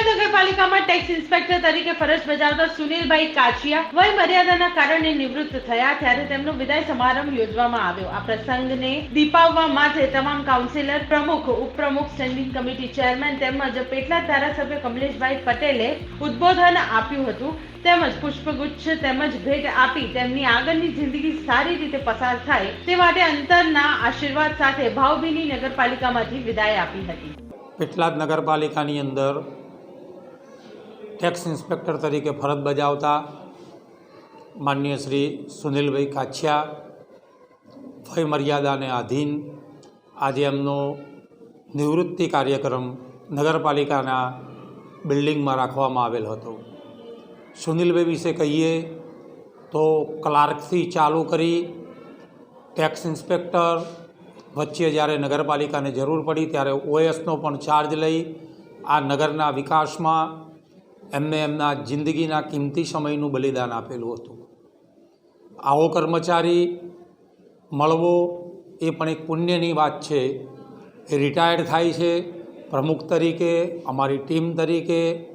પેટલાદ નગરપાલિકામાં tax inspector તરીકે ફરજ બજાવતા સુનિલભાઈ કાચિયા વય મર્યાદાના કારણે નિવૃત્ત થયા ત્યારે તેમનો વિદાય સમારંભ યોજવામાં આવ્યો. આ પ્રસંગને દીપાવવા માટે તમામ કાઉન્સિલર પ્રમુખ, ઉપપ્રમુખ સ્ટેન્ડિંગ કમિટી ચેરમેન તેમજ પેટલા ધારાસભ્ય કમલેશભાઈ પટેલે ઉદ્બોધન આપ્યું હતું. તેમજ પુષ્પગુચ્છ તેમજ ભેટ આપી તેમની આગળની જિંદગી સારી રીતે પસાર થાય તે માટે અંતરના આશીર્વાદ સાથે ભાવભીની નગરપાલિકામાંથી વિદાય આપી હતી. પેટલાદ નગરપાલિકાની અંદર ટેક્સ ઇન્સ્પેક્ટર તરીકે ફરજ બજાવતા માનનીય શ્રી સુનિલભાઈ કાછિયા વય મર્યાદાને આધીન આજે એમનો નિવૃત્તિ કાર્યક્રમ નગરપાલિકાના બિલ્ડિંગમાં રાખવામાં આવેલ હતો. સુનિલભાઈ વિશે કહીએ તો ક્લાર્કથી ચાલુ કરી ટેક્સ ઇન્સ્પેક્ટર વચ્ચે જ્યારે નગરપાલિકાને જરૂર પડી ત્યારે ઓએસનો પણ ચાર્જ લઈ આ નગરના વિકાસમાં એમને એમના જિંદગીના કિંમતી સમયનું બલિદાન આપેલું હતું. આવો કર્મચારી મળવો એ પણ એક પુણ્યની વાત છે. એ રિટાયર્ડ થાય છે. પ્રમુખ તરીકે, અમારી ટીમ તરીકે,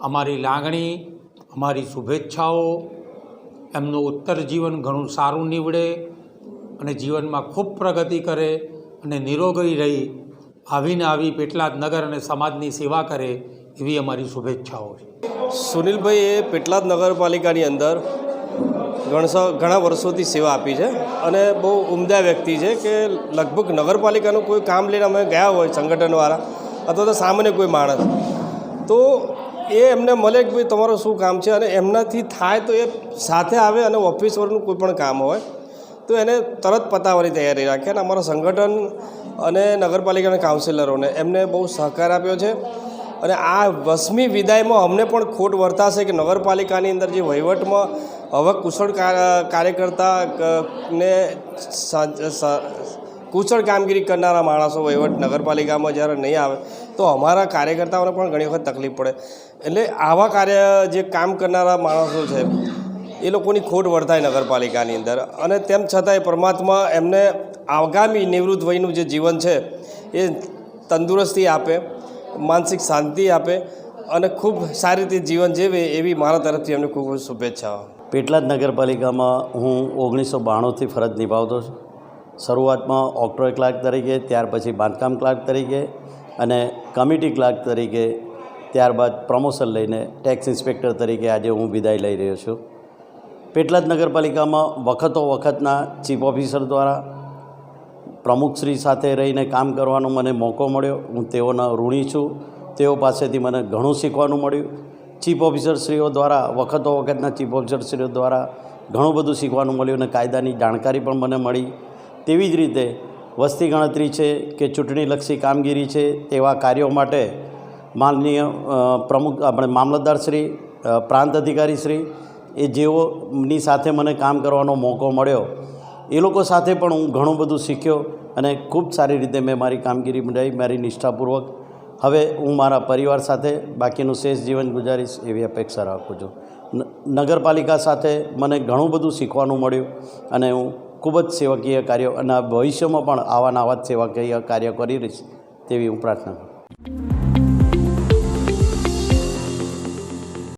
અમારી લાગણી, અમારી શુભેચ્છાઓ, એમનું ઉત્તર જીવન ઘણું સારું નીવડે અને જીવનમાં ખૂબ પ્રગતિ કરે અને નિરોગી રહી, આવીને આવી પેટલાદ નગર અને સમાજની સેવા કરે એવી અમારી શુભેચ્છાઓ છે. સુનિલભાઈ એ પેટલાદ નગરપાલિકાની અંદર ઘણસો ઘણા વર્ષોથી સેવા આપી છે અને બહુ ઉમદા વ્યક્તિ છે કે લગભગ નગરપાલિકાનું કોઈ કામ લઈને અમે ગયા હોય સંગઠનવાળા અથવા તો સામાન્ય કોઈ માણસ. તો એ એમને મળે કે ભાઈ તમારું શું કામ છે અને એમનાથી થાય તો એ સાથે આવે અને ઓફિસ વર્કનું કોઈ પણ કામ હોય તો એને તરત પતાવવાની તૈયારી રાખે અને અમારા સંગઠન અને નગરપાલિકાના કાઉન્સિલરોને એમને બહુ સહકાર આપ્યો છે. અને આ વસમી વિદાયમાં અમને પણ ખોટ વર્તાશે કે નગરપાલિકાની અંદર જે વહીવટમાં હવે કુશળ કાર્યકર્તા ને કુશળ કામગીરી કરનારા માણસો વહીવટ નગરપાલિકામાં જ્યારે નહીં આવે, તો અમારા કાર્યકર્તાઓને પણ ઘણી વખત તકલીફ પડે. એટલે આવા કાર્ય જે કામ કરનારા માણસો છે, એ લોકોની ખોટ વર્તાય નગરપાલિકાની અંદર. અને તેમ છતાંય પરમાત્મા એમને આગામી નિવૃત્ત વયનું જે જીવન છે, એ તંદુરસ્તી આપે. માનસિક શાંતિ આપે અને ખૂબ સારી રીતે જીવન જીવે એવી મારા તરફથી એમને ખૂબ ખૂબ શુભેચ્છાઓ. પેટલાદ નગરપાલિકામાં હું ઓગણીસો બાણુંથી ફરજ નિભાવતો છું. શરૂઆતમાં ઓક્ટ્રોય ક્લાર્ક તરીકે, ત્યાર પછી બાંધકામ ક્લાર્ક તરીકે અને કમિટી ક્લાર્ક તરીકે, ત્યારબાદ પ્રમોશન લઈને ટેક્સ ઇન્સ્પેક્ટર તરીકે આજે હું વિદાય લઈ રહ્યો છું. પેટલાદ નગરપાલિકામાં વખતો વખતના ચીફ ઓફિસર દ્વારા પ્રમુખશ્રી સાથે રહીને કામ કરવાનો મને મોકો મળ્યો. હું તેઓના ઋણી છું. તેઓ પાસેથી મને ઘણું શીખવાનું મળ્યું. ચીફ ઓફિસરશ્રીઓ દ્વારા, વખતો વખતના ચીફ ઓફિસરશ્રીઓ દ્વારા ઘણું બધું શીખવાનું મળ્યું અને કાયદાની જાણકારી પણ મને મળી. તેવી જ રીતે વસ્તી ગણતરી છે કે ચૂંટણીલક્ષી કામગીરી છે તેવા કાર્યો માટે માનનીય પ્રમુખ, આપણે મામલતદારશ્રી પ્રાંત અધિકારીશ્રી એ જેઓની સાથે મને કામ કરવાનો મોકો મળ્યો. એ લોકો સાથે પણ હું ઘણું બધું શીખ્યો અને ખૂબ સારી રીતે મેં મારી કામગીરી બનાવી મારી નિષ્ઠાપૂર્વક. હવે હું મારા પરિવાર સાથે બાકીનું શેષ જીવન ગુજારીશ એવી અપેક્ષા રાખું છું. નગરપાલિકા સાથે મને ઘણું બધું શીખવાનું મળ્યું અને હું ખૂબ જ સેવકીય કાર્યો અને ભવિષ્યમાં પણ આવા નવા જ સેવાકીય કાર્ય કરી રહીશ તેવી હું પ્રાર્થના કરું